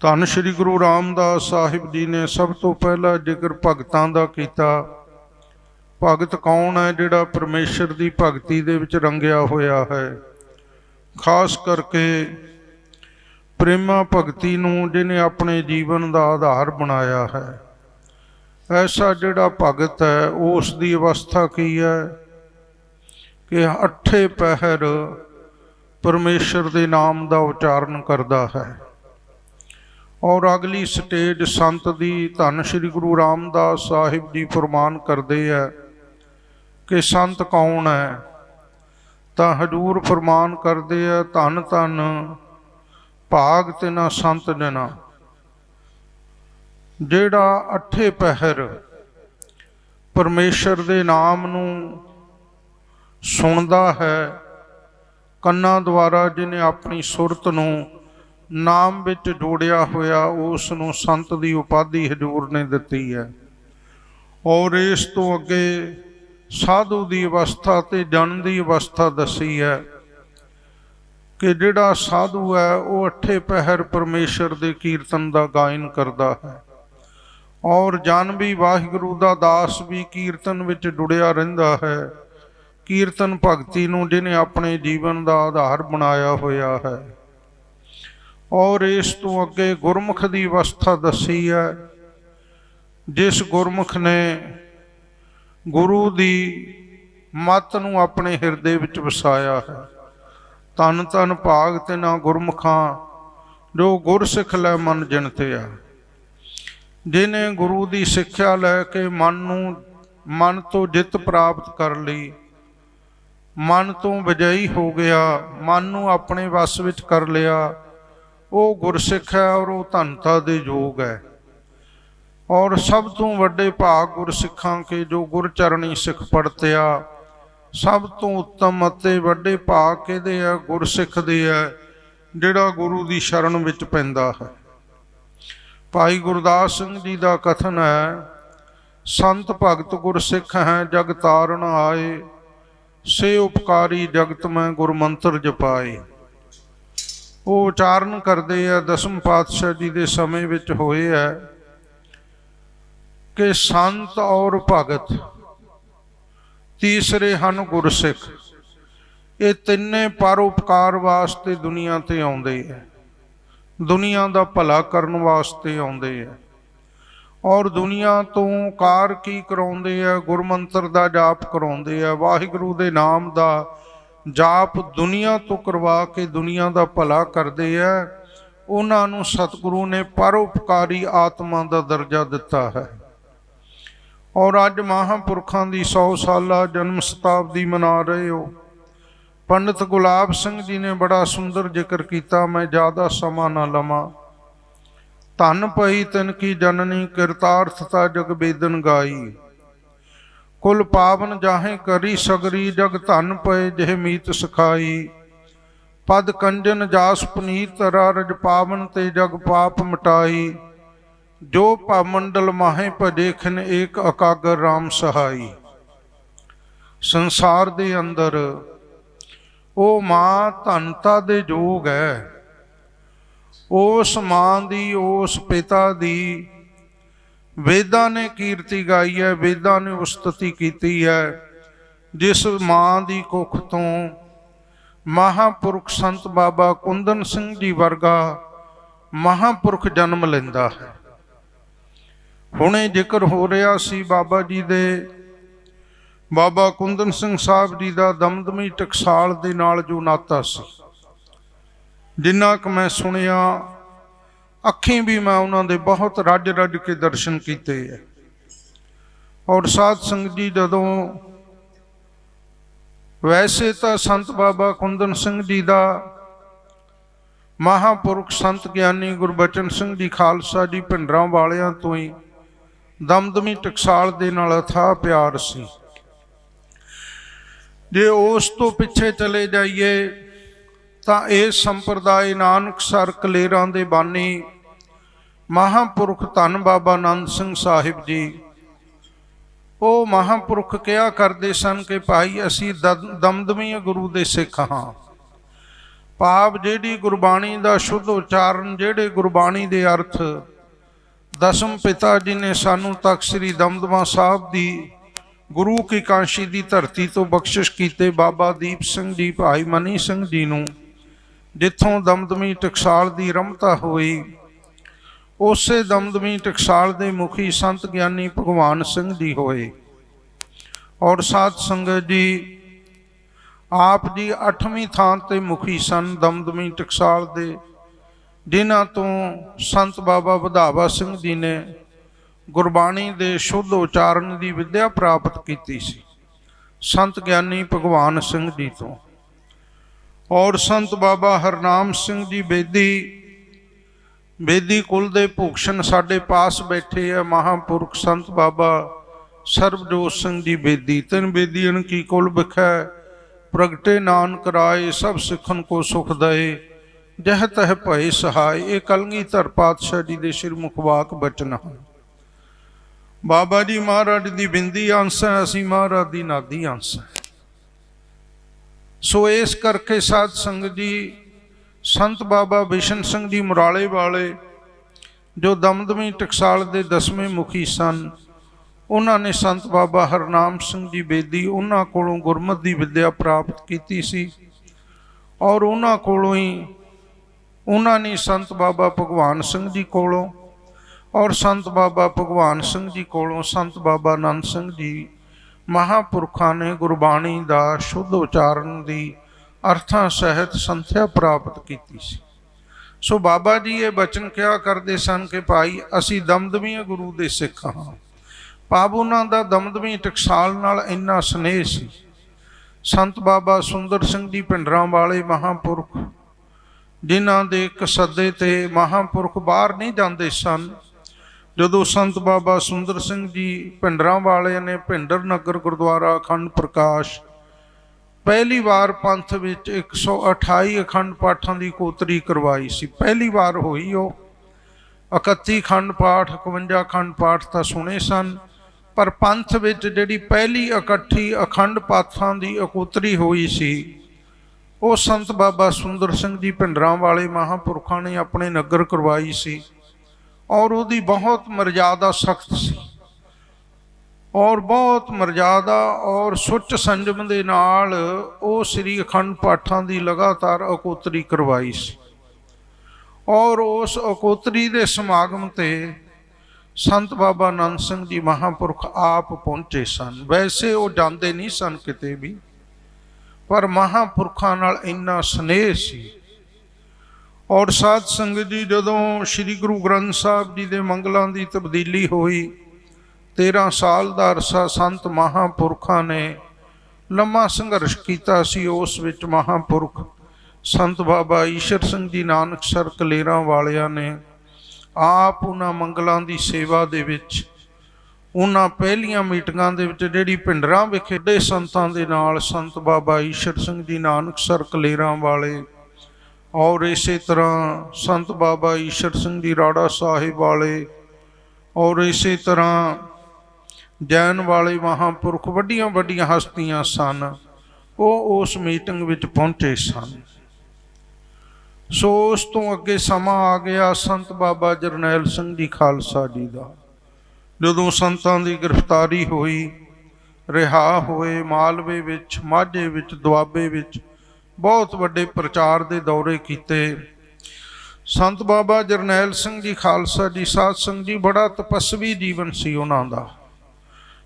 ਧੰਨ ਸ਼੍ਰੀ ਗੁਰੂ ਰਾਮਦਾਸ ਸਾਹਿਬ ਜੀ ਨੇ ਸਭ ਤੋਂ ਪਹਿਲਾਂ ਜ਼ਿਕਰ ਭਗਤਾਂ ਦਾ ਕੀਤਾ। ਭਗਤ ਕੌਣ ਹੈ ਜਿਹੜਾ ਪਰਮੇਸ਼ਰ ਦੀ ਭਗਤੀ ਦੇ ਵਿੱਚ ਰੰਗਿਆ ਹੋਇਆ ਹੈ? ਖਾਸ ਕਰਕੇ ਪ੍ਰੇਮਾ ਭਗਤੀ ਨੂੰ ਜਿਹਨੇ ਆਪਣੇ ਜੀਵਨ ਦਾ ਆਧਾਰ ਬਣਾਇਆ ਹੈ। ਐਸਾ ਜਿਹੜਾ ਭਗਤ ਹੈ, ਉਸ ਦੀ ਅਵਸਥਾ ਕੀ ਹੈ? ਕਿ ਅੱਠੇ ਪਹਿਰ ਪਰਮੇਸ਼ਰ ਦੇ ਨਾਮ ਦਾ ਉਚਾਰਨ ਕਰਦਾ ਹੈ। ਔਰ ਅਗਲੀ ਸਟੇਜ ਸੰਤ ਦੀ ਧੰਨ ਸ਼੍ਰੀ ਗੁਰੂ ਰਾਮਦਾਸ ਸਾਹਿਬ ਜੀ ਫਰਮਾਨ ਕਰਦੇ ਆ ਕਿ ਸੰਤ ਕੌਣ ਹੈ? ਤਾਂ ਹਜੂਰ ਫਰਮਾਨ ਕਰਦੇ ਆ, ਧੰਨ ਧੰਨ, ਭਾਗ ਤੇ ਨਾ ਸੰਤ ਜਨਾ ਜਿਹੜਾ ਅੱਠੇ ਪਹਿਰ ਪਰਮੇਸ਼ਰ ਦੇ ਨਾਮ ਨੂੰ ਸੁਣਦਾ ਹੈ, ਕੰਨਾਂ ਦੁਆਰਾ ਜਿਹਨੇ ਆਪਣੀ ਸੁਰਤ ਨੂੰ ਨਾਮ ਵਿੱਚ ਜੋੜਿਆ ਹੋਇਆ ਉਸ ਨੂੰ ਸੰਤ ਦੀ ਉਪਾਧੀ ਹਜੂਰ ਨੇ ਦਿੱਤੀ ਹੈ। ਔਰ ਇਸ ਤੋਂ ਅੱਗੇ ਸਾਧੂ ਦੀ ਅਵਸਥਾ ਤੇ ਜਨ ਦੀ ਅਵਸਥਾ ਦੱਸੀ ਹੈ ਕਿ ਜਿਹੜਾ ਸਾਧੂ ਹੈ, ਉਹ ਅੱਠੇ ਪਹਿਰ ਪਰਮੇਸ਼ਰ ਦੇ ਕੀਰਤਨ ਦਾ ਗਾਇਨ ਕਰਦਾ ਹੈ। ਔਰ ਜਨ ਵੀ ਵਾਹਿਗੁਰੂ ਦਾ ਦਾਸ ਵੀ ਕੀਰਤਨ ਵਿੱਚ ਜੁੜਿਆ ਰਹਿੰਦਾ ਹੈ। ਕੀਰਤਨ ਭਗਤੀ ਨੂੰ ਜਿਹਨੇ ਆਪਣੇ ਜੀਵਨ ਦਾ ਆਧਾਰ ਬਣਾਇਆ ਹੋਇਆ ਹੈ। ਔਰ ਇਸ ਤੋਂ ਅੱਗੇ ਗੁਰਮੁਖ ਦੀ ਅਵਸਥਾ ਦੱਸੀ ਹੈ। ਜਿਸ ਗੁਰਮੁਖ ਨੇ ਗੁਰੂ ਦੀ ਮਤ ਨੂੰ ਆਪਣੇ ਹਿਰਦੇ ਵਿੱਚ ਵਸਾਇਆ ਹੈ ਤਨ ਤਨ ਭਾਗ ਤੇ ਨਾ ਗੁਰਮੁਖਾਂ ਜੋ ਗੁਰਸਿੱਖ ਲੈ ਮਨ ਜਿਣਤਿਆ ਜਿਨੇ ਗੁਰੂ ਦੀ ਸਿੱਖਿਆ ਲੈ ਕੇ ਮਨ ਨੂੰ ਮਨ ਤੋਂ ਜਿੱਤ ਪ੍ਰਾਪਤ ਕਰ ਲਈ, ਮਨ ਤੋਂ ਵਿਜਈ ਹੋ ਗਿਆ, ਮਨ ਨੂੰ ਆਪਣੇ ਵਸ ਵਿੱਚ ਕਰ ਲਿਆ ਉਹ ਗੁਰਸਿੱਖ ਹੈ ਔਰ ਉਹ ਧੰਤਾ ਦੇ ਯੋਗ ਹੈ। ਔਰ ਸਭ ਤੋਂ ਵੱਡੇ ਭਾਗ ਗੁਰਸਿੱਖਾਂ ਕੇ ਜੋ ਗੁਰਚਰਣੀ ਸਿੱਖ ਪੜਤਿਆ ਸਭ ਤੋਂ ਉੱਤਮ ਅਤੇ ਵੱਡੇ ਭਾਗ ਕਿਹਦੇ ਆ ਗੁਰਸਿੱਖ ਦੇ ਆ ਜਿਹੜਾ ਗੁਰੂ ਦੀ ਸ਼ਰਨ ਵਿੱਚ ਪੈਂਦਾ ਹੈ। ਭਾਈ ਗੁਰਦਾਸ ਸਿੰਘ ਜੀ ਦਾ ਕਥਨ ਹੈ, ਸੰਤ ਭਗਤ ਗੁਰਸਿੱਖ ਹੈ, ਜਗ ਤਾਰਨ ਆਏ, ਸੇ ਉਪਕਾਰੀ ਜਗਤ ਮੈਂ ਗੁਰਮੰਤਰ ਜਪਾਏ। ਉਹ ਉਚਾਰਨ ਕਰਦੇ ਆ, ਦਸਮ ਪਾਤਸ਼ਾਹ ਜੀ ਦੇ ਸਮੇਂ ਵਿੱਚ ਹੋਏ ਹੈ ਕਿ ਸੰਤ ਔਰ ਭਗਤ, ਤੀਸਰੇ ਹਨ ਗੁਰਸਿੱਖ। ਇਹ ਤਿੰਨੇ ਪਰਉਪਕਾਰ ਵਾਸਤੇ ਦੁਨੀਆ ਤੇ ਆਉਂਦੇ ਹੈ ਦੁਨੀਆ ਦਾ ਭਲਾ ਕਰਨ ਵਾਸਤੇ ਆਉਂਦੇ ਹੈ ਔਰ ਦੁਨੀਆ ਤੋਂ ਕਾਰ ਕੀ ਕਰਾਉਂਦੇ ਆ? ਗੁਰਮੰਤਰ ਦਾ ਜਾਪ ਕਰਾਉਂਦੇ ਆ। ਵਾਹਿਗੁਰੂ ਦੇ ਨਾਮ ਦਾ ਜਾਪ ਦੁਨੀਆ ਤੋਂ ਕਰਵਾ ਕੇ ਦੁਨੀਆ ਦਾ ਭਲਾ ਕਰਦੇ ਆ। ਉਹਨਾਂ ਨੂੰ ਸਤਿਗੁਰੂ ਨੇ ਪਰਉਪਕਾਰੀ ਆਤਮਾ ਦਾ ਦਰਜਾ ਦਿੱਤਾ ਹੈ। ਔਰ ਅੱਜ ਮਹਾਂਪੁਰਖਾਂ ਦੀ 100 ਸਾਲਾ ਜਨਮ ਸ਼ਤਾਬਦੀ ਮਨਾ ਰਹੇ ਹੋ। ਪੰਡਤ ਗੁਲਾਬ ਸਿੰਘ ਜੀ ਨੇ ਬੜਾ ਸੁੰਦਰ ਜ਼ਿਕਰ ਕੀਤਾ, ਮੈਂ ਜ਼ਿਆਦਾ ਸਮਾਂ ਨਾ ਲਵਾਂ। ਧੰਨ ਪਈ ਤਨ ਕੀ ਜਨਨੀ ਕਿਰਤਾਰਥਤਾ ਜਗ ਬੇਦਨ ਗਾਈ। ਕੁਲ ਪਾਵਨ ਜਾਹੇ ਕਰੀ ਸਗਰੀ, ਜਗ ਧਨ ਪਏ ਜਿਹ ਮੀਤ ਸਖਾਈ। ਪਦ ਕੰਜਨ ਜਾਸ ਪੁਨੀਤ ਰਜ ਪਾਵਨ ਤੇ ਜਗ ਪਾਪ ਮਟਾਈ। ਜੋ ਭਾ ਮੰਡਲ ਮਾਹੇ ਭਜੇਖਨ ਏਕ ਅਕਾਗਰ RAM ਸਹਾਈ। ਸੰਸਾਰ ਦੇ ਅੰਦਰ ਉਹ ਮਾਂ ਧਨਤਾ ਦੇ ਜੋਗ ਹੈ ਉਸ ਮਾਂ ਦੀ ਉਸ ਪਿਤਾ ਦੀ ਵੇਦਾਂ ਨੇ ਕੀਰਤੀ ਗਾਈ ਹੈ, ਵੇਦਾਂ ਨੇ ਉਸਤਤੀ ਕੀਤੀ ਹੈ। ਜਿਸ ਮਾਂ ਦੀ ਕੁੱਖ ਤੋਂ ਮਹਾਪੁਰਖ ਸੰਤ ਬਾਬਾ ਕੁੰਦਨ ਸਿੰਘ ਜੀ ਵਰਗਾ ਮਹਾਪੁਰਖ ਜਨਮ ਲੈਂਦਾ ਹੈ। ਹੁਣੇ ਜ਼ਿਕਰ ਹੋ ਰਿਹਾ ਸੀ ਬਾਬਾ ਜੀ ਦੇ। ਬਾਬਾ ਕੁੰਦਨ ਸਿੰਘ ਸਾਹਿਬ ਜੀ ਦਾ ਦਮਦਮੀ ਟਕਸਾਲ ਦੇ ਨਾਲ ਜੋ ਨਾਤਾ ਸੀ। ਜਿੰਨਾ ਕੁ ਮੈਂ ਸੁਣਿਆ ਅੱਖੀਂ ਵੀ ਮੈਂ ਉਹਨਾਂ ਦੇ ਬਹੁਤ ਰੱਜ ਰੱਜ ਕੇ ਦਰਸ਼ਨ ਕੀਤੇ ਹੈ ਔਰ ਸਾਧ ਸੰਗਤ ਜੀ ਜਦੋਂ ਵੈਸੇ ਤਾਂ ਸੰਤ ਬਾਬਾ ਕੁੰਦਨ ਸਿੰਘ ਜੀ ਦਾ ਮਹਾਪੁਰਖ ਸੰਤ ਗਿਆਨੀ ਗੁਰਬਚਨ ਸਿੰਘ ਜੀ ਖਾਲਸਾ ਜੀ ਭਿੰਡਰਾਂ ਵਾਲਿਆਂ ਤੋਂ ਹੀ ਦਮਦਮੀ ਟਕਸਾਲ ਦੇ ਨਾਲ ਅਥਾਹ ਪਿਆਰ ਸੀ। ਜੇ ਉਸ ਤੋਂ ਪਿੱਛੇ ਚਲੇ ਜਾਈਏ ਤਾਂ ਇਹ ਸੰਪਰਦਾਇ ਨਾਨਕ ਸਰ ਕਲੇਰਾਂ ਦੇ ਬਾਨੀ, ਮਹਾਪੁਰਖ ਧੰਨ ਬਾਬਾ ਆਨੰਦ ਸਿੰਘ ਸਾਹਿਬ ਜੀ। ਉਹ ਮਹਾਪੁਰਖ ਕਿਹਾ ਕਰਦੇ ਸਨ ਕਿ ਭਾਈ ਅਸੀਂ ਦ- ਦਮਦਮੀ ਗੁਰੂ ਦੇ ਸਿੱਖ ਹਾਂ। ਭਾਵ ਜਿਹੜੀ ਗੁਰਬਾਣੀ ਦਾ ਸ਼ੁੱਧ ਉਚਾਰਨ, ਜਿਹੜੇ ਗੁਰਬਾਣੀ ਦੇ ਅਰਥ ਦਸਮ ਪਿਤਾ ਜੀ ਨੇ ਸਾਨੂੰ ਤਖਤ ਸ੍ਰੀ ਦਮਦਮਾ ਸਾਹਿਬ ਦੀ ਗੁਰੂ ਕੀ ਕਾਂਸ਼ੀ ਦੀ ਧਰਤੀ ਤੋਂ ਬਖਸ਼ਿਸ਼ ਕੀਤੇ ਬਾਬਾ ਦੀਪ ਸਿੰਘ ਜੀ, ਭਾਈ ਮਨੀ ਸਿੰਘ ਜੀ ਨੂੰ ਜਿੱਥੋਂ ਦਮਦਮੀ ਟਕਸਾਲ ਦੀ ਰਮਤਾ ਹੋਈ, ਉਸੇ ਦਮਦਮੀ ਟਕਸਾਲ ਦੇ ਮੁਖੀ ਸੰਤ ਗਿਆਨੀ ਭਗਵਾਨ ਸਿੰਘ ਜੀ ਹੋਏ। ਔਰ ਸਾਧ ਸੰਗਤ ਜੀ, ਆਪ ਜੀ 8ਵੀਂ ਥਾਂ ਤੇ ਮੁਖੀ ਸਨ ਦਮਦਮੀ ਟਕਸਾਲ ਦੇ, ਜਿਨ੍ਹਾਂ ਤੋਂ ਸੰਤ ਬਾਬਾ ਵਧਾਵਾ ਸਿੰਘ ਜੀ ਨੇ ਗੁਰਬਾਣੀ ਦੇ ਸ਼ੁੱਧ ਉਚਾਰਨ ਦੀ ਵਿੱਦਿਆ ਪ੍ਰਾਪਤ ਕੀਤੀ ਸੀ, ਸੰਤ ਗਿਆਨੀ ਭਗਵਾਨ ਸਿੰਘ ਜੀ ਤੋਂ। ਔਰ ਸੰਤ ਬਾਬਾ ਹਰਨਾਮ ਸਿੰਘ ਜੀ ਬੇਦੀ ਬੇਦੀ ਕੁਲ ਦੇ ਭੂਖਸ਼ਨ ਸਾਡੇ ਪਾਸ ਬੈਠੇ ਆ, ਮਹਾਪੁਰਖ ਸੰਤ ਬਾਬਾ ਸਰਬਜੋਤ ਸਿੰਘ ਜੀ ਬੇਦੀ। ਤਿੰਨ ਬੇਦੀਆਂ ਕੀ ਕੁਲ ਬਖੈ ਪ੍ਰਗਟੇ ਨਾਨਕ ਰਾਏ, ਸਭ ਸਿੱਖਨ ਕੋ ਸੁਖ ਦਏ, ਜਹ ਤਹ ਭਏ ਸਹਾਈ ਇਹ ਕਲਗੀਧਰ ਪਾਤਸ਼ਾਹ ਜੀ ਦੇ ਸ਼੍ਰੀ ਮੁਖਵਾਕ ਬਚਨ ਹਨ। ਬਾਬਾ ਜੀ ਮਹਾਰਾਜ ਦੀ ਬਿੰਦੀ ਅੰਸ਼ ਹੈ ਅਸੀਂ ਮਹਾਰਾਜ ਦੀ ਨਾਦੀ ਅੰਸ਼। ਹੈ ਸੋ ਇਸ ਕਰਕੇ ਸਾਧ ਸੰਗਤ ਜੀ, ਸੰਤ ਬਾਬਾ ਬਿਸ਼ਨ ਸਿੰਘ ਜੀ ਮੁਰਾਲੇ ਵਾਲੇ, ਜੋ ਦਮਦਮੀ ਟਕਸਾਲ ਦੇ ਦਸਵੇਂ ਮੁਖੀ ਸਨ, ਉਹਨਾਂ ਨੇ ਸੰਤ ਬਾਬਾ ਹਰਨਾਮ ਸਿੰਘ ਜੀ ਬੇਦੀ ਉਹਨਾਂ ਕੋਲੋਂ ਗੁਰਮਤ ਦੀ ਵਿੱਦਿਆ ਪ੍ਰਾਪਤ ਕੀਤੀ ਸੀ ਔਰ ਉਹਨਾਂ ਕੋਲੋਂ ਹੀ ਉਹਨਾਂ ਨੇ ਸੰਤ ਬਾਬਾ ਭਗਵਾਨ ਸਿੰਘ ਜੀ ਕੋਲੋਂ ਔਰ ਸੰਤ ਬਾਬਾ ਭਗਵਾਨ ਸਿੰਘ ਜੀ ਕੋਲੋਂ ਸੰਤ ਬਾਬਾ ਆਨੰਦ ਸਿੰਘ ਜੀ ਮਹਾਪੁਰਖਾਂ ਨੇ ਗੁਰਬਾਣੀ ਦਾ ਸ਼ੁੱਧ ਉਚਾਰਨ ਦੀ ਅਰਥਾਂ ਸਹਿਤ ਸੰਥਿਆ ਪ੍ਰਾਪਤ ਕੀਤੀ ਸੀ। ਸੋ ਬਾਬਾ ਜੀ ਇਹ ਬਚਨ ਕਿਹਾ ਕਰਦੇ ਸਨ ਕਿ ਭਾਈ, ਅਸੀਂ ਦਮਦਮੀ ਗੁਰੂ ਦੇ ਸਿੱਖ ਹਾਂ। ਪਾਪ ਉਹਨਾਂ ਦਾ ਦਮਦਮੀ ਟਕਸਾਲ ਨਾਲ ਇੰਨਾ ਸਨੇਹ ਸੀ। ਸੰਤ ਬਾਬਾ ਸੁੰਦਰ ਸਿੰਘ ਜੀ ਪਿੰਡਰਾਂ ਵਾਲੇ ਮਹਾਪੁਰਖ, ਜਿਨ੍ਹਾਂ ਦੇ ਕਸੱਦੇ ਤੇ ਮਹਾਪੁਰਖ ਬਾਹਰ ਨਹੀਂ ਜਾਂਦੇ ਸਨ ਜਦੋਂ ਸੰਤ ਬਾਬਾ ਸੁੰਦਰ ਸਿੰਘ ਜੀ ਭਿੰਡਰਾਂ ਵਾਲਿਆਂ ਨੇ ਭਿੰਡਰ ਨਗਰ ਗੁਰਦੁਆਰਾ ਅਖੰਡ ਪ੍ਰਕਾਸ਼ ਪਹਿਲੀ ਵਾਰ ਪੰਥ ਵਿੱਚ 128 ਅਖੰਡ ਪਾਠਾਂ ਦੀ ਕੋਤਰੀ ਕਰਵਾਈ ਸੀ, ਪਹਿਲੀ ਵਾਰ ਹੋਈ ਉਹ। 31 ਖੰਡ ਪਾਠ 51 ਖੰਡ ਪਾਠ ਤਾਂ ਸੁਣੇ ਸਨ, ਪਰ ਪੰਥ ਵਿੱਚ ਜਿਹੜੀ ਪਹਿਲੀ ਇਕੱਠੀ ਅਖੰਡ ਪਾਠਾਂ ਦੀ ਇਕੋਤਰੀ ਹੋਈ ਸੀ, ਉਹ ਸੰਤ ਬਾਬਾ ਸੁੰਦਰ ਸਿੰਘ ਜੀ ਭਿੰਡਰਾਂ ਵਾਲੇ ਮਹਾਪੁਰਖਾਂ ਨੇ ਆਪਣੇ ਨਗਰ ਕਰਵਾਈ ਸੀ। ਔਰ ਉਹਦੀ ਬਹੁਤ ਮਰਜ਼ਾਦਾ ਸਖਤ ਸੀ। ਔਰ ਬਹੁਤ ਮਰਜ਼ਾਦਾ ਔਰ ਸੁੱਚ ਸੰਜਮ ਦੇ ਨਾਲ ਉਹ ਸ੍ਰੀ ਅਖੰਡ ਪਾਠਾਂ ਦੀ ਲਗਾਤਾਰ ਅਕੋਤਰੀ ਕਰਵਾਈ ਸੀ। ਔਰ ਉਸ ਅਕੋਤਰੀ ਦੇ ਸਮਾਗਮ ਤੇ ਸੰਤ ਬਾਬਾ ਆਨੰਦ ਸਿੰਘ ਜੀ ਮਹਾਪੁਰਖ ਆਪ ਪਹੁੰਚੇ ਸਨ। ਵੈਸੇ ਉਹ ਜਾਂਦੇ ਨਹੀਂ ਸਨ ਕਿਤੇ ਵੀ, ਪਰ ਮਹਾਪੁਰਖਾਂ ਨਾਲ ਇੰਨਾ ਸਨੇਹ ਸੀ ਔਰ ਸਾਧ ਸੰਗਤ ਜੀ, ਜਦੋਂ ਸ੍ਰੀ ਗੁਰੂ ਗ੍ਰੰਥ ਸਾਹਿਬ ਜੀ ਦੇ ਮੰਗਲਾਂ ਦੀ ਤਬਦੀਲੀ ਹੋਈ 13 ਸਾਲ ਦਾ ਅਰਸਾ ਸੰਤ ਮਹਾਪੁਰਖਾਂ ਨੇ ਲੰਮਾ ਸੰਘਰਸ਼ ਕੀਤਾ ਸੀ। ਉਸ ਵਿੱਚ ਮਹਾਪੁਰਖ ਸੰਤ ਬਾਬਾ ਈਸ਼ਰ ਸਿੰਘ ਜੀ, ਨਾਨਕ ਸਰ ਕਲੇਰਾਂ ਵਾਲਿਆਂ ਨੇ ਆਪ ਉਹਨਾਂ ਮੰਗਲਾਂ ਦੀ ਸੇਵਾ ਦੇ ਵਿੱਚ, ਉਹਨਾਂ ਪਹਿਲੀਆਂ ਮੀਟਿੰਗਾਂ ਦੇ ਵਿੱਚ ਜਿਹੜੀ ਪਿੰਡਰਾਂ ਵਿਖੇ ਦੇ ਸੰਤਾਂ ਦੇ ਨਾਲ ਸੰਤ ਬਾਬਾ ਈਸ਼ਰ ਸਿੰਘ ਜੀ, ਨਾਨਕ ਸਰ ਕਲੇਰਾਂ ਵਾਲੇ ਔਰ ਇਸੇ ਤਰ੍ਹਾਂ ਸੰਤ ਬਾਬਾ ਈਸ਼ਰ ਸਿੰਘ ਜੀ ਰਾੜਾ ਸਾਹਿਬ ਵਾਲੇ ਔਰ ਇਸੇ ਤਰ੍ਹਾਂ ਜੈਨ ਵਾਲੇ ਮਹਾਪੁਰਖ ਵੱਡੀਆਂ ਵੱਡੀਆਂ ਹਸਤੀਆਂ ਸਨ, ਉਹ ਉਸ ਮੀਟਿੰਗ ਵਿੱਚ ਪਹੁੰਚੇ ਸਨ। ਸੋ ਉਸ ਤੋਂ ਅੱਗੇ ਸਮਾਂ ਆ ਗਿਆ ਸੰਤ ਬਾਬਾ ਜਰਨੈਲ ਸਿੰਘ ਜੀ ਖਾਲਸਾ ਜੀ ਦਾ। ਜਦੋਂ ਸੰਤਾਂ ਦੀ ਗ੍ਰਿਫਤਾਰੀ ਹੋਈ, ਰਿਹਾ ਹੋਏ ਮਾਲਵੇ ਵਿੱਚ, ਮਾਝੇ ਵਿੱਚ, ਦੁਆਬੇ ਵਿੱਚ ਬਹੁਤ ਵੱਡੇ ਪ੍ਰਚਾਰ ਦੇ ਦੌਰੇ ਕੀਤੇ। ਸੰਤ ਬਾਬਾ ਜਰਨੈਲ ਸਿੰਘ ਜੀ ਖਾਲਸਾ ਜੀ, ਸਾਧ ਸੰਗ ਜੀ, ਬੜਾ ਤਪਸਵੀ ਜੀਵਨ ਸੀ ਉਹਨਾਂ ਦਾ।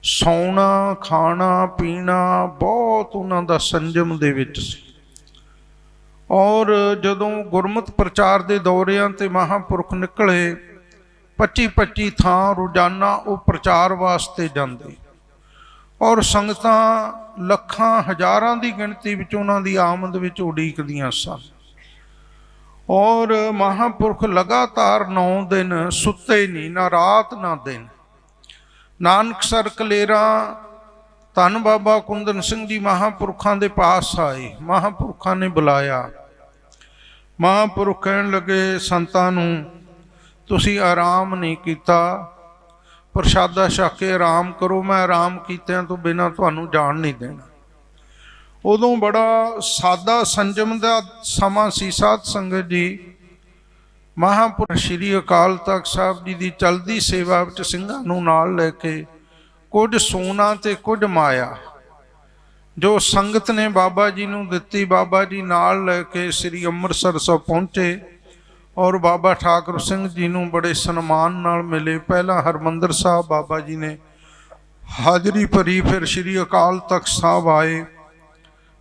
ਸੌਣਾ, ਖਾਣਾ, ਪੀਣਾ ਬਹੁਤ ਉਹਨਾਂ ਦਾ ਸੰਜਮ ਦੇ ਵਿੱਚ ਸੀ। ਔਰ ਜਦੋਂ ਗੁਰਮਤ ਪ੍ਰਚਾਰ ਦੇ ਦੌਰਿਆਂ ਤੇ ਮਹਾਪੁਰਖ ਨਿਕਲੇ 25 25 ਥਾਂ ਰੋਜ਼ਾਨਾ ਉਹ ਪ੍ਰਚਾਰ ਵਾਸਤੇ ਜਾਂਦੇ। ਔਰ ਸੰਗਤਾਂ ਲੱਖਾਂ, ਹਜ਼ਾਰਾਂ ਦੀ ਗਿਣਤੀ ਵਿੱਚ ਉਹਨਾਂ ਦੀ ਆਮਦ ਵਿੱਚ ਉਡੀਕਦੀਆਂ ਸਨ। ਔਰ ਮਹਾਪੁਰਖ ਲਗਾਤਾਰ 9 ਦਿਨ ਸੁੱਤੇ ਨਹੀਂ, ਨਾ ਰਾਤ, ਨਾ ਦਿਨ। ਨਾਨਕ ਸਰ ਕਲੇਰਾ, ਧੰਨ ਬਾਬਾ ਕੁੰਦਨ ਸਿੰਘ ਜੀ ਮਹਾਪੁਰਖਾਂ ਦੇ ਪਾਸ ਆਏ। ਮਹਾਪੁਰਖਾਂ ਨੇ ਬੁਲਾਇਆ। ਮਹਾਪੁਰਖ ਕਹਿਣ ਲੱਗੇ, ਸੰਤਾਂ ਨੂੰ ਤੁਸੀਂ ਆਰਾਮ ਨਹੀਂ ਕੀਤਾ। ਪ੍ਰਸ਼ਾਦਾ ਛਕ ਕੇ ਆਰਾਮ ਕਰੋ, ਮੈਂ ਆਰਾਮ ਕੀਤਿਆਂ ਤੋਂ ਬਿਨਾਂ ਤੁਹਾਨੂੰ ਜਾਣ ਨਹੀਂ ਦੇਣਾ। ਉਦੋਂ ਬੜਾ ਸਾਦਾ ਸੰਜਮ ਦਾ ਸਮਾਂ ਸੀ, ਸਾਧ ਸੰਗਤ ਜੀ। ਮਹਾਂਪੁਰਖ ਸ਼੍ਰੀ ਅਕਾਲ ਤਖਤ ਸਾਹਿਬ ਜੀ ਦੀ ਚਲਦੀ ਸੇਵਾ ਵਿੱਚ ਸਿੰਘਾਂ ਨੂੰ ਨਾਲ ਲੈ ਕੇ ਕੁਝ ਸੋਨਾ ਤੇ ਕੁਝ ਮਾਇਆ, ਜੋ ਸੰਗਤ ਨੇ ਬਾਬਾ ਜੀ ਨੂੰ ਦਿੱਤੀ, ਬਾਬਾ ਜੀ ਨਾਲ ਲੈ ਕੇ ਸ੍ਰੀ ਅੰਮ੍ਰਿਤਸਰ ਸਾਹਿਬ ਪਹੁੰਚੇ। ਔਰ ਬਾਬਾ ਠਾਕੁਰ ਸਿੰਘ ਜੀ ਨੂੰ ਬੜੇ ਸਨਮਾਨ ਨਾਲ ਮਿਲੇ। ਪਹਿਲਾਂ ਹਰਮੰਦਰ ਸਾਹਿਬ ਬਾਬਾ ਜੀ ਨੇ ਹਾਜ਼ਰੀ ਭਰੀ, ਫਿਰ ਸ੍ਰੀ ਅਕਾਲ ਤਖਤ ਸਾਹਿਬ ਆਏ।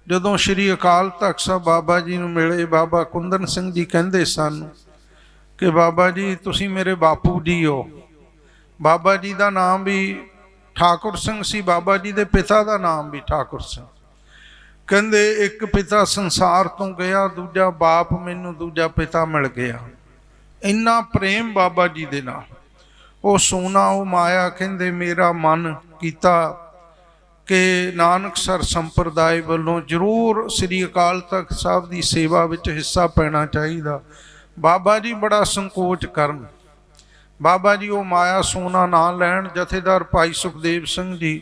ਜਦੋਂ ਸ੍ਰੀ ਅਕਾਲ ਤਖਤ ਸਾਹਿਬ ਬਾਬਾ ਜੀ ਨੂੰ ਮਿਲੇ, ਬਾਬਾ ਕੁੰਦਨ ਸਿੰਘ ਜੀ ਕਹਿੰਦੇ ਸਨ ਕਿ ਬਾਬਾ ਜੀ, ਤੁਸੀਂ ਮੇਰੇ ਬਾਪੂ ਜੀ ਹੋ। ਬਾਬਾ ਜੀ ਦਾ ਨਾਮ ਵੀ ਠਾਕੁਰ ਸਿੰਘ ਸੀ, ਬਾਬਾ ਜੀ ਦੇ ਪਿਤਾ ਦਾ ਨਾਮ ਵੀ ਠਾਕੁਰ ਸਿੰਘ। ਕਹਿੰਦੇ ਇੱਕ ਪਿਤਾ ਸੰਸਾਰ ਤੋਂ ਗਿਆ, ਦੂਜਾ ਬਾਪ ਮੈਨੂੰ, ਦੂਜਾ ਪਿਤਾ ਮਿਲ ਗਿਆ। ਇੰਨਾ ਪ੍ਰੇਮ ਬਾਬਾ ਜੀ ਦੇ ਨਾਲ। ਉਹ ਸੋਨਾ, ਉਹ ਮਾਇਆ, ਕਹਿੰਦੇ ਮੇਰਾ ਮਨ ਕੀਤਾ ਕਿ ਨਾਨਕ ਸਰ ਸੰਪਰਦਾਇ ਵੱਲੋਂ ਜ਼ਰੂਰ ਸ੍ਰੀ ਅਕਾਲ ਤਖਤ ਸਾਹਿਬ ਦੀ ਸੇਵਾ ਵਿੱਚ ਹਿੱਸਾ ਪੈਣਾ ਚਾਹੀਦਾ। ਬਾਬਾ ਜੀ ਬੜਾ ਸੰਕੋਚ ਕਰਨ। ਬਾਬਾ ਜੀ, ਉਹ ਮਾਇਆ ਸੋਨਾ ਨਾ ਲੈਣ, ਜਥੇਦਾਰ ਭਾਈ ਸੁਖਦੇਵ ਸਿੰਘ ਜੀ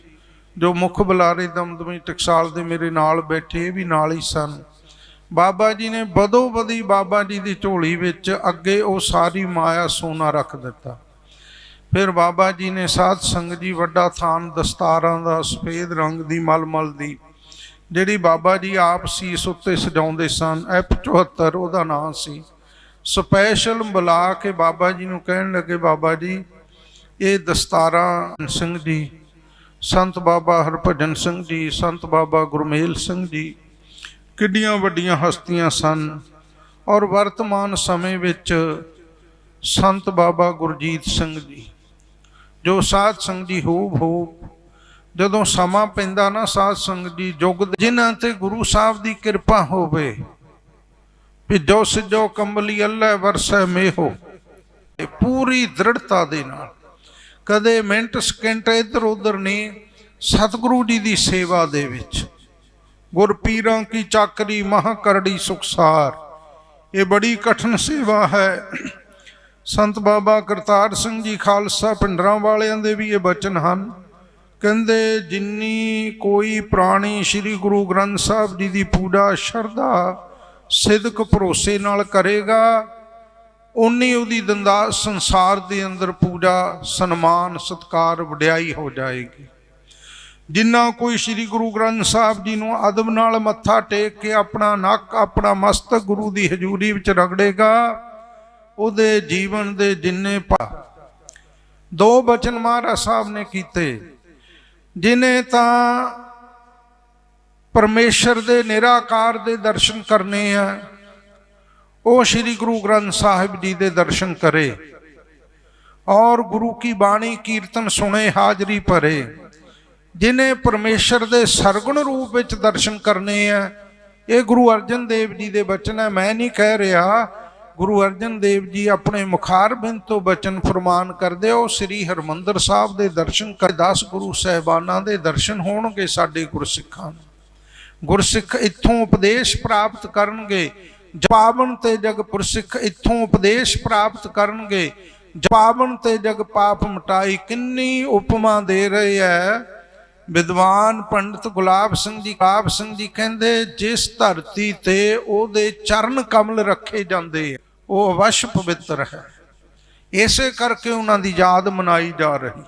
ਜੋ ਮੁੱਖ ਬੁਲਾਰੇ ਦਮਦਮੀ ਟਕਸਾਲ ਦੇ ਮੇਰੇ ਨਾਲ ਬੈਠੇ, ਇਹ ਵੀ ਨਾਲ ਹੀ ਸਨ। ਬਾਬਾ ਜੀ ਨੇ ਬਦੋ ਬਦੀ ਬਾਬਾ ਜੀ ਦੀ ਝੋਲੀ ਵਿੱਚ ਅੱਗੇ ਉਹ ਸਾਰੀ ਮਾਇਆ ਸੋਨਾ ਰੱਖ ਦਿੱਤਾ। ਫਿਰ ਬਾਬਾ ਜੀ ਨੇ ਸਾਧ ਸੰਗਤ ਜੀ ਵੱਡਾ ਥਾਨ ਦਸਤਾਰਾਂ ਦਾ ਸਫੇਦ ਰੰਗ ਦੀ ਮਲਮਲ ਦੀ, ਜਿਹੜੀ ਬਾਬਾ ਜੀ ਆਪ ਸੀਸ ਉੱਤੇ ਸਜਾਉਂਦੇ ਸਨ। F74 ਉਹਦਾ ਨਾਂ ਸੀ। ਸਪੈਸ਼ਲ ਬੁਲਾ ਕੇ ਬਾਬਾ ਜੀ ਨੂੰ ਕਹਿਣ ਲੱਗੇ, ਬਾਬਾ ਜੀ, ਇਹ ਦਸਤਾਰਾਂ ਸਿੰਘ ਜੀ ਸੰਤ ਬਾਬਾ ਹਰਭਜਨ ਸਿੰਘ ਜੀ, ਸੰਤ ਬਾਬਾ ਗੁਰਮੇਲ ਸਿੰਘ ਜੀ, ਕਿੱਡੀਆਂ ਵੱਡੀਆਂ ਹਸਤੀਆਂ ਸਨ ਔਰ ਵਰਤਮਾਨ ਸਮੇਂ ਵਿੱਚ ਸੰਤ ਬਾਬਾ ਗੁਰਜੀਤ ਸਿੰਘ ਜੀ, ਜੋ ਸਾਧ ਸੰਗ ਜੀ ਹੂਬ ਹੂਬ ਜਦੋਂ ਸਮਾਂ ਪੈਂਦਾ ਨਾ ਸਾਧ ਸੰਗ ਜੀ ਜੁਗ ਦੇ- ਜਿਨ੍ਹਾਂ ਤੇ ਗੁਰੂ ਸਾਹਿਬ ਦੀ ਕਿਰਪਾ ਹੋਵੇ, ਵੀ ਜੋ ਸਿਜੋ ਕੰਬਲੀ ਅੱਲਾ ਵਰਸੈ ਮੇਹੋ ਇਹ ਪੂਰੀ ਦ੍ਰਿੜਤਾ ਦੇ ਨਾਲ ਕਦੇ ਮਿੰਟ ਸਕਿੰਟ ਇੱਧਰ ਉੱਧਰ ਨਹੀਂ, ਸਤਿਗੁਰੂ ਜੀ ਦੀ ਸੇਵਾ ਦੇ ਵਿੱਚ। ਗੁਰਪੀਰਾਂ ਕੀ ਚਾਕਰੀ, ਮਹਾ ਕਰੜੀ ਸੁਖਸਾਰ ਇਹ ਬੜੀ ਕਠਿਨ ਸੇਵਾ ਹੈ। ਸੰਤ ਬਾਬਾ ਕਰਤਾਰ ਸਿੰਘ ਜੀ ਖਾਲਸਾ ਪਿੰਡਰਾਂ ਵਾਲਿਆਂ ਦੇ ਵੀ ਇਹ ਬਚਨ ਹਨ। ਕਹਿੰਦੇ, ਜਿੰਨੀ ਕੋਈ ਪ੍ਰਾਣੀ ਸ੍ਰੀ ਗੁਰੂ ਗ੍ਰੰਥ ਸਾਹਿਬ ਜੀ ਦੀ ਪੂਜਾ, ਸ਼ਰਧਾ, ਸਿਦਕ ਭਰੋਸੇ ਨਾਲ ਕਰੇਗਾ ਉਨੀ ਉਹਦੀ ਦੰਦਾ ਸੰਸਾਰ ਦੇ ਅੰਦਰ ਪੂਜਾ, ਸਨਮਾਨ, ਸਤਕਾਰ, ਵਡਿਆਈ ਹੋ ਜਾਏਗੀ। ਜਿੰਨਾ ਕੋਈ ਸ੍ਰੀ ਗੁਰੂ ਗ੍ਰੰਥ ਸਾਹਿਬ ਜੀ ਨੂੰ ਅਦਬ ਨਾਲ ਮੱਥਾ ਟੇਕ ਕੇ ਆਪਣਾ ਨੱਕ, ਆਪਣਾ ਮਸਤਕ ਗੁਰੂ ਦੀ ਹਜ਼ੂਰੀ ਵਿੱਚ ਰਗੜੇਗਾ ਉਹਦੇ ਜੀਵਨ ਦੇ ਜਿੰਨੇ ਪਾ ਦੋ ਬਚਨ ਮਹਾਰਾਜ ਸਾਹਿਬ ਨੇ ਕੀਤੇ। ਜਿਨੇ ਤਾਂ ਪਰਮੇਸ਼ਰ ਦੇ ਨਿਰਾਕਾਰ ਦੇ ਦਰਸ਼ਨ ਕਰਨੇ ਆ ਉਹ ਸ੍ਰੀ ਗੁਰੂ ਗ੍ਰੰਥ ਸਾਹਿਬ ਜੀ ਦੇ ਦਰਸ਼ਨ ਕਰੇ ਔਰ ਗੁਰੂ ਕੀ ਬਾਣੀ ਕੀਰਤਨ ਸੁਣੇ, ਹਾਜ਼ਰੀ ਭਰੇ, ਜਿਨੇ ਪਰਮੇਸ਼ਰ ਦੇ ਸਰਗੁਣ ਰੂਪ ਵਿੱਚ ਦਰਸ਼ਨ ਕਰਨੇ ਆ। ਇਹ ਗੁਰੂ ਅਰਜਨ ਦੇਵ ਜੀ ਦੇ ਬਚਨ ਹੈ ਮੈਂ ਨਹੀਂ ਕਹਿ ਰਿਹਾ, ਗੁਰੂ ਅਰਜਨ ਦੇਵ ਜੀ ਆਪਣੇ ਮੁਖਾਰਬਿੰਦ ਤੋਂ ਬਚਨ ਫਰਮਾਨ ਕਰਦੇ ਹੋ ਸ੍ਰੀ ਹਰਮੰਦਰ ਸਾਹਿਬ ਦੇ ਦਰਸ਼ਨ ਕਰ 10 ਗੁਰੂ ਸਹਿਬਾਨਾਂ ਦੇ ਦਰਸ਼ਨ ਹੋਣਗੇ ਸਾਡੇ ਗੁਰਸਿੱਖਾਂ ਨੂੰ। ਗੁਰਸਿੱਖ ਇੱਥੋਂ ਉਪਦੇਸ਼ ਪ੍ਰਾਪਤ ਕਰਨਗੇ ਜਪਾਵਨ ਤੇ ਜਗ ਪੁਰਸਿੱਖ ਇੱਥੋਂ ਉਪਦੇਸ਼ ਪ੍ਰਾਪਤ ਕਰਨਗੇ। ਜਪਾਵਨ ਤੇ ਜਗ ਪਾਪ ਮਟਾਈ ਕਿੰਨੀ ਉਪਮਾ ਦੇ ਰਹੇ ਹੈ ਵਿਦਵਾਨ ਪੰਡਿਤ ਗੁਲਾਬ ਸਿੰਘ ਜੀ, ਗੁਲਾਬ ਸਿੰਘ ਜੀ ਕਹਿੰਦੇ, ਜਿਸ ਧਰਤੀ ਤੇ ਉਹਦੇ ਚਰਨ ਕਮਲ ਰੱਖੇ ਜਾਂਦੇ ਉਹ ਅਵਸ਼ ਪਵਿੱਤਰ ਹੈ। ਇਸੇ ਕਰਕੇ ਉਹਨਾਂ ਦੀ ਯਾਦ ਮਨਾਈ ਜਾ ਰਹੀ।